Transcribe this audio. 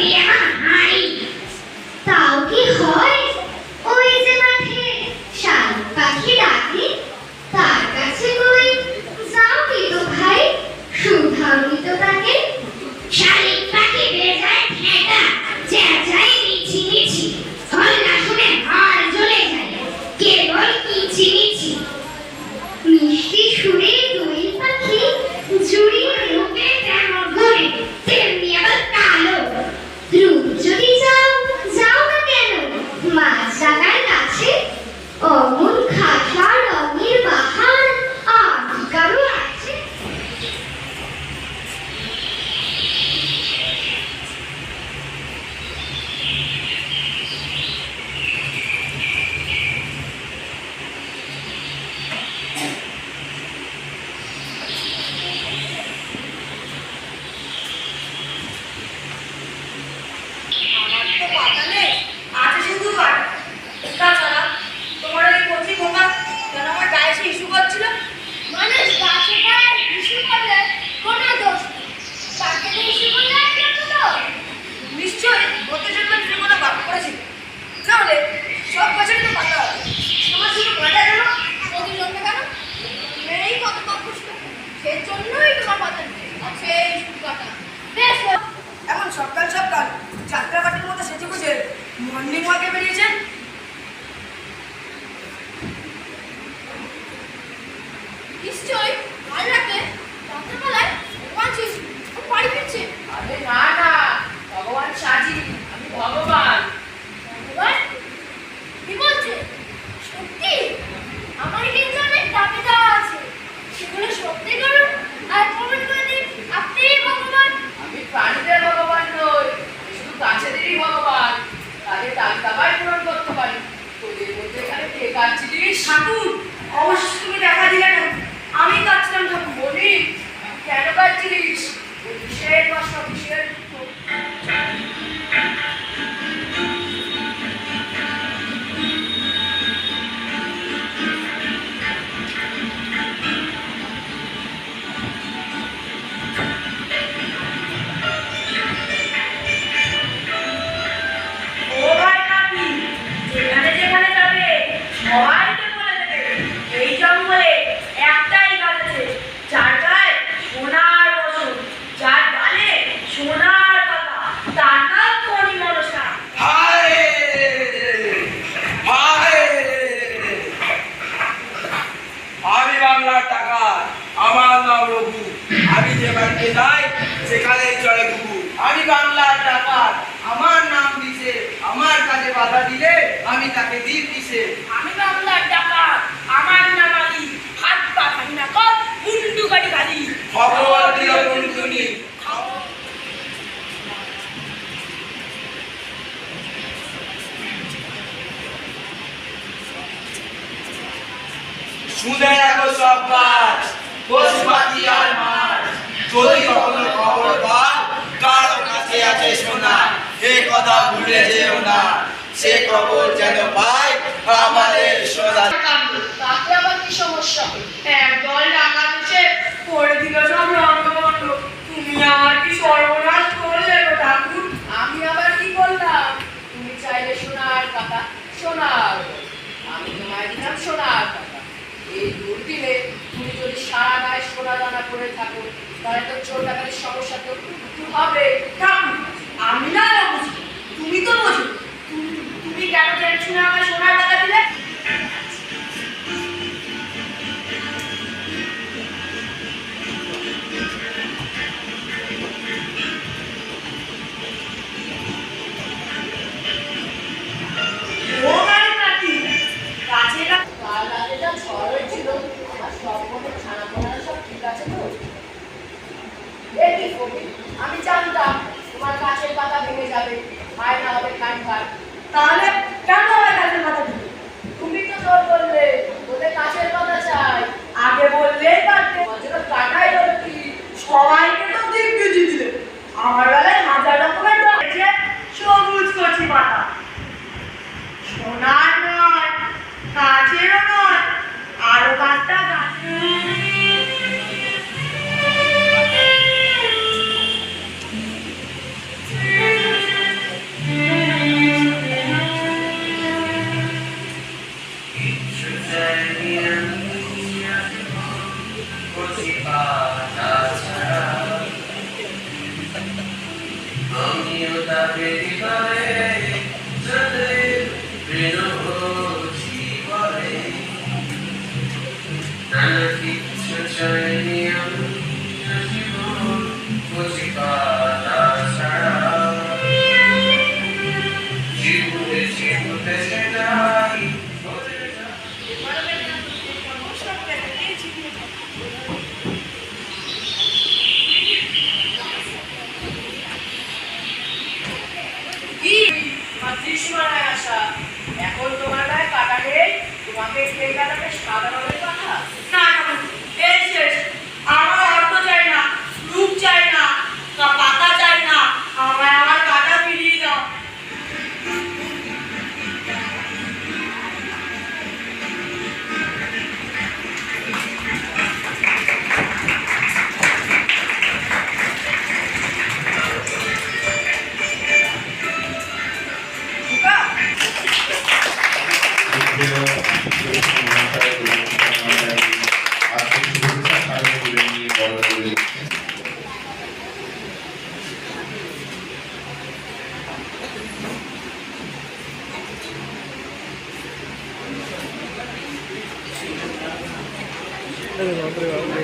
happy চারটা মধ্যে মতো সেজে মর্নিং ওয়াকে বেরিয়েছেন? ঠাকুর অবশ্যই তুমি দেখা দিলে বাংলার টাকা। আমার নাম রঘু। আমি যে বাড়িতে যাই সেখানে চলে গুরু আমি বাংলার টাকা আমার নাম দিছে আমার কাজে বাধা দিলে আমি তাকে দিন দিছে আমি বাংলার টাকা শুনে রাখো সব কাজ। পশুপাখি আর মাছ। যদি কখনো খবর পাও, কারও কাছে আছে শোনা। এ কথা ভুলে যেও না। সে খবর যেন পায় আমাদের সোনা। তাতে আবার কি সমস্যা? এক ডাকা দিচ্ছে করে দিল সব রঙ্গবন্ধ তুমি আমার কি সর্বনাশ করে থাকুন। তাহলে তো ছোট ব্যাপারের সমস্যা তো হবে। তাহলে কেন আমার কাজের কথা দিবে তুমি তো জোর করলে বলে কাছের কথা চাই। আগে বললেই পারতে। কাটাই বলতি সবাইকে নানা কিছু চাইনি আমি জীবন Gracias,